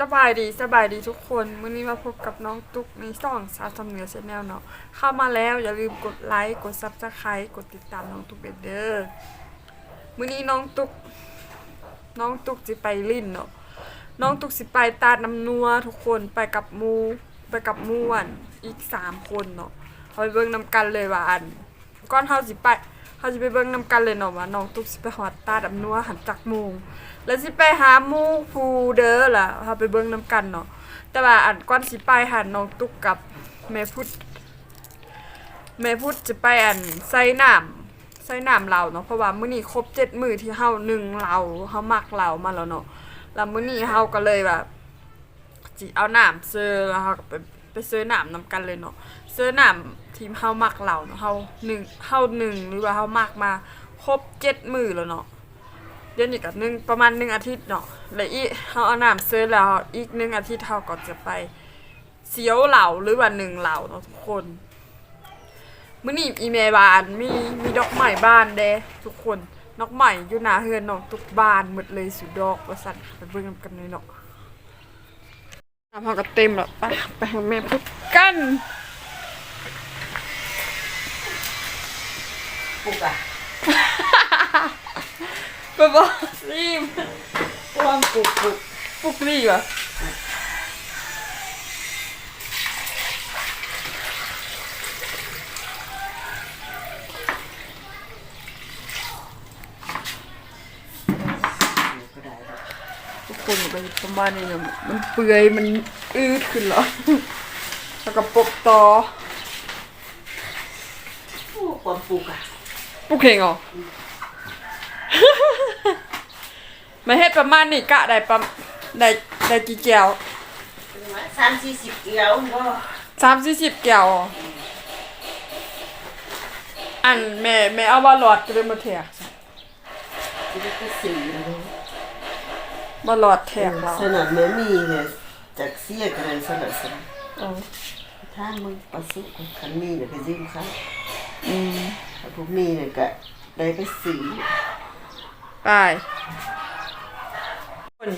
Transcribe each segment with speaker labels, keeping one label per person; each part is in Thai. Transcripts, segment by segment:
Speaker 1: สบายดีสบายดีทุกคนมื้อนี้มาพบกับน้องตุ๊กในช่องสาวสำเนียชาแนลเนาะเข้ามาแล้วอย่าลืมกดไลค์กดซับสไครต์กดติดตามน้องตุ๊กเด้อมื้อนี้น้องตุ๊กน้องตุ๊กสิไปลิ้นเนาะน้องตุ๊กสิไปตาดน้ำนัวทุกคนไปกับมูไปกับมูอันอีกสามคนเนาะเขาไปเบิ่งนำกันเลยว่าอันก่อนเฮาสิไป เฮาสิไปเบิ่งนำกันเลยเนาะว่าน้องตุ๊กสิไปฮอดตาดน้ำนัวหันจักโมงแล้วสิไปหามู่ผู้เด้อล่ะเฮาไปเบิ่งนํกันเนาะแต่ว่าอันก่อนสิไปหาน้องตุ๊กกับแม่พุทธแม่พุทธจะไปอันใส่น้ำใส่น้ำเราเนาะเพราะว่ามื้อนี้ครบ7มื้อที่เฮานึ่งเราเฮามักเรามาแล้วเนาะแล้วมื้อนี้เฮาก็เลยแบบสิเอาน้ำซื้อแล้วเฮาก็ไปไป ซื้อน้ำนํกันเลยเนาะซื้อน้ำทีมเฮามักเราเนาะเฮาหนึ่งเฮาหนึ่งหรือว่าเฮามักมาครบ7มื้อแล้วเนาะเดือนอีกกับหนึ่งประมาณหนึ่งอาทิตย์เนาะแล้วอีเขาเอาน้ำซื้อแล้วอีกหนึ่งอาทิตย์เขาก็จะไปเสียวเหล่าหรือว่าหนึ่งเหล่าเนาะทุกคนมื้อนี้อีเมบานมีมีดอกไม้บ้านเด้ทุกคนดอกไม้อยู่หน้าเฮือนเน้องทุกบ้านหมดเลยสุดดอกว่าสั่นไปเบิ่งกันเลยเนาะ น้ำเขาก็เต็มแล้วไปไปหาแม่พุดกัน
Speaker 2: ปุกอะ
Speaker 1: ไปบอกรีบ
Speaker 2: ความปุกปุก
Speaker 1: ปลุกรีบอะ
Speaker 2: ก็ได้แล้ว
Speaker 1: ทุก คนมันก็ประมาณนี้เนี่ยมันเปื่อยมันอืดขึ้นเหรอแล้วก็ปกต่อ
Speaker 2: โอ้ความปุกอะ
Speaker 1: ปลุกเองเหรอมาเฮ็ดประมาณนี้กะได้ประได้ได้กี่แก้ว
Speaker 2: สามสี่สิบเกียวก็
Speaker 1: สามสี่สิบแก้วเหรออันแม่แม่เอาว่าหลอดก็เลยมาแทก
Speaker 2: จะได้ก็สี่ แล้ว
Speaker 1: มาหลอดแทกเรา
Speaker 2: สนัดแม่มีเนี่ยจากเสียกันเลยสนัดสนัด
Speaker 1: อ๋อ
Speaker 2: ถ้ามึงประสบขันมีเนี่ยก็ยืมเขา
Speaker 1: อืม
Speaker 2: ถ้าพวกมีเนี่ยก็ได้ก็สี่
Speaker 1: ไปคน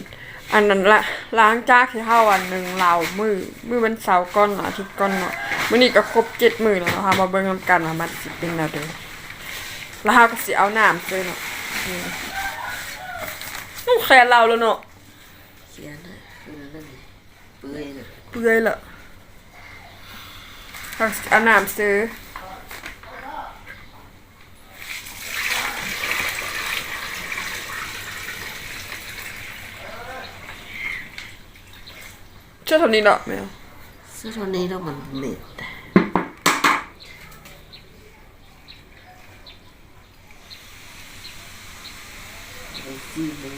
Speaker 1: อันนั้นละล้างจากที่เฮาวันหนึ่งเรามือมือวันเสาร์ก่อนเนาะอาทิตย์ก่อนเนาะมื้อนี้ก็ครบเจ็ดมื้อแล้วเนาะค่ะมาเบิ่งนำกันว่ามันสิเป็นแนวใดแล้วเฮาก็สิเอาน้ำเลยเนาะอืม ต้องแค่เราแล้วเนาะ
Speaker 2: เสียนะคือนั่นเปื่อยนะ
Speaker 1: เปื่อยละเฮาสิเอาน้ำซื้อเชื่อเท่านี้เนาะแมว
Speaker 2: เสื้อตัวนี้แล้วมันเหม็นแต่ ซี่มัน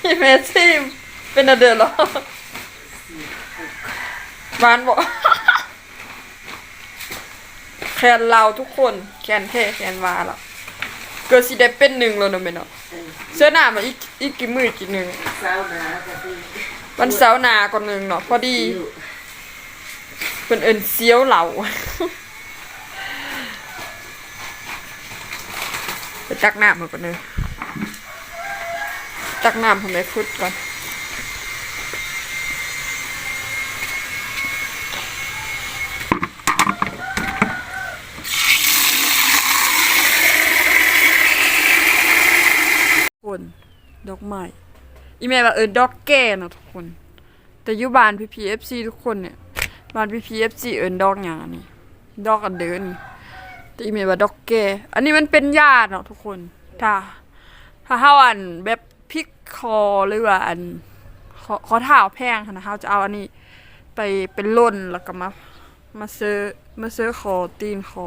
Speaker 1: พี่เมซี่เป็นอะเดือนเหรอหวานบอกแคนเราทุกคนแคนเท่แคนวาแล้วเกิดสิได้เป็นหนึ่งแล้วเนาะแม่เนาะเสื้อหน้ามาอีกอีกกี่มือกี่หนึ่ง
Speaker 2: เศร้านะก็คือ
Speaker 1: วันเสาร์หนาก่อนหนึ่งเนาะพอดีเป็นเอินเซียวเหล่า ไป ตักน้ำมาก่อนเลยตักน้ำทำไมพุดก่อนคนดอกไม้อีเมลว่าเออดอกแก่นะทุกคน แต่ยุบานพีพีเอฟซีทุกคนเนี่ย บานพีพีเอฟซีเอินดอกอย่างนี้ ดอกอันเดินนี่ ตีเมลว่าด็อกแก่อันนี้มันเป็นหญ้าเนาะทุกคน ถ้า ถ้าเฮาอันแบบพริกคอหรือว่าอันขอขอเท้าแพงค่ะนะเฮาจะเอาอันนี้ไปเป็นล่นแล้วก็มา มาเซอมาเซอคอตีนคอ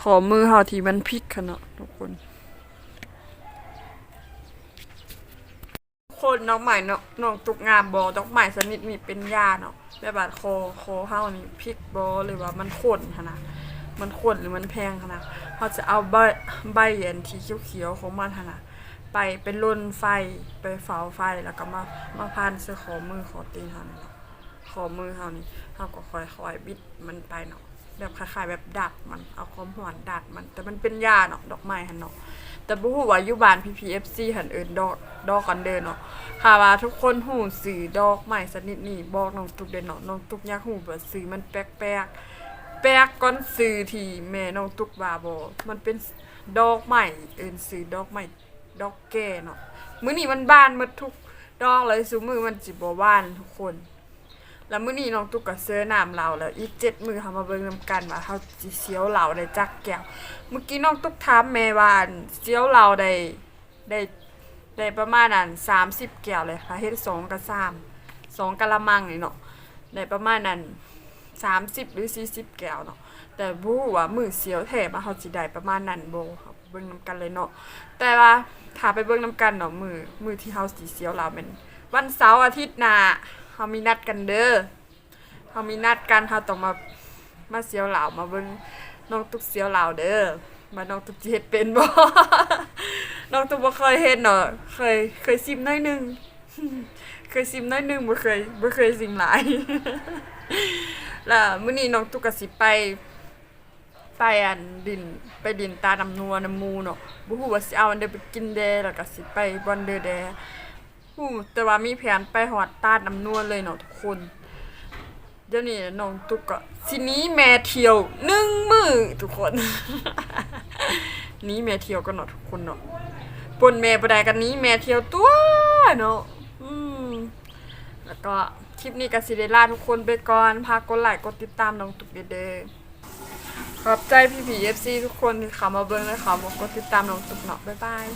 Speaker 1: ขอมือเฮาที่มันพริกค่ะเนาะทุกคนคนน้องใหม่เนาะน้องตุกงามบอดอกใหม่สนิทนี่เป็นยาเนาะแบบบาดคอคอเฮานี่พริกบอหรือว่ามันข้นขนาด มันข้นหรือมันแพงขนาดเขาจะเอาใบใบอันที่เขียวๆของมันขนาดไปเป็นลนไฟไปเฝ้าไฟแล้วก็มามาพันเสื้อขอมือขอตีนเฮานี่เนาะขอมือเฮานี่เฮาก็ค่อยๆบิดมันไปเนาะแบบคล้ายๆแบบดัดมันเอาความหวานดัดมัน แต่มันเป็นยาเนาะดอกไม้หันเนาะแต่บ่ฮู้ว่ายู่บ้าน PPFC หันเอิ้นดอกดอกกันเด้อเนาะค่ะว่าทุกคนฮู้สื่อดอกใหม่สนิดนี้บอกน้องตุกเด้อเนาะน้องตุกอยากฮู้ว่าสื่อมันแปลกๆ แปลกก้อนสื่อที่แม่น้องตุ๊กว่าบ่มันเป็นดอกใหม่เอิ้นสื่อดอกใหม่ดอกแก่เนาะมื้อนี้มันบานหมดทุกดอกเลยซุมื้อมันสิบ่บานทุกคน แล้วมื้อนี้น้องตุ๊กก็เสื้อน้ำเราแล้วอีกเจ็ดมือเฮามาเบิ่งนำกันว่าเฮาสิเสียวเหล่าได้จักแก้วเมื่อกี้น้องตุ๊กถามแม่ว่านเสียวเหล่าได้ได้ได้ประมาณนั้น30แก้วเลยค่ะเฮ็ดสองกับ3สองกะละมังนี่เนาะได้ประมาณนั้น 30 หรือ 40 แก้วเนาะแต่บู้ว่ามือเสียวแท้มาเฮาสิได้ประมาณนั้นบ่ครับเบิ่งนำกันเลยเนาะแต่ว่าถ้าไปเบิ่งนำกันเนาะมือมือที่เฮาสิเสียวเหล่าแม่นวันเสาร์อาทิตย์หน้าเฮามีนัดกันเด้อเฮามีนัดกันเฮาต้องมามาเสียวเหล่ามาเบิ่งน้องตุ๊กเสียวเหล่าเด้อมาน้องตุ๊กสิเฮ็ดเป็นบ่น้องตุ๊กบ่เคยเฮ็ดเนาะเคยเคยซิมน้อยนึงเคยซิมน้อยนึงบ่เคยบ่เคยซิมหลาย แล้วมื้อนี้น้องตุ๊กก็สิไป ไปอันดินไปดินตาดำนัวน้ำมูเนาะบ่ฮู้ว่าสิเอาอันเดไปกินแดแล้วก็สิไปบอนเดอแดฮู้แต่ว่ามีแผนไปหอดตาด้ำนวลเลยเนาะทุกคนเดี๋ยวนี้น้องตุ๊กก็สินี้แม่เที่ยวหนึ่งมือทุกคน นี้แม่เที่ยวก็เนาะทุกคนเนาะปนแม่บ่ได้กันนี้แม่เที่ยวตัวเนาะ แล้วก็คลิปนี้กับซิเด้ลาทุกคนไปก่อนพากกดไลค์กดติดตามน้องตุ๊กเด้อขอบใจพี่พีเอฟซีทุกคนที่เขามาเบิ้งและเข้ามากดติดตามน้องตุ๊กเนาะบ๊ายบาย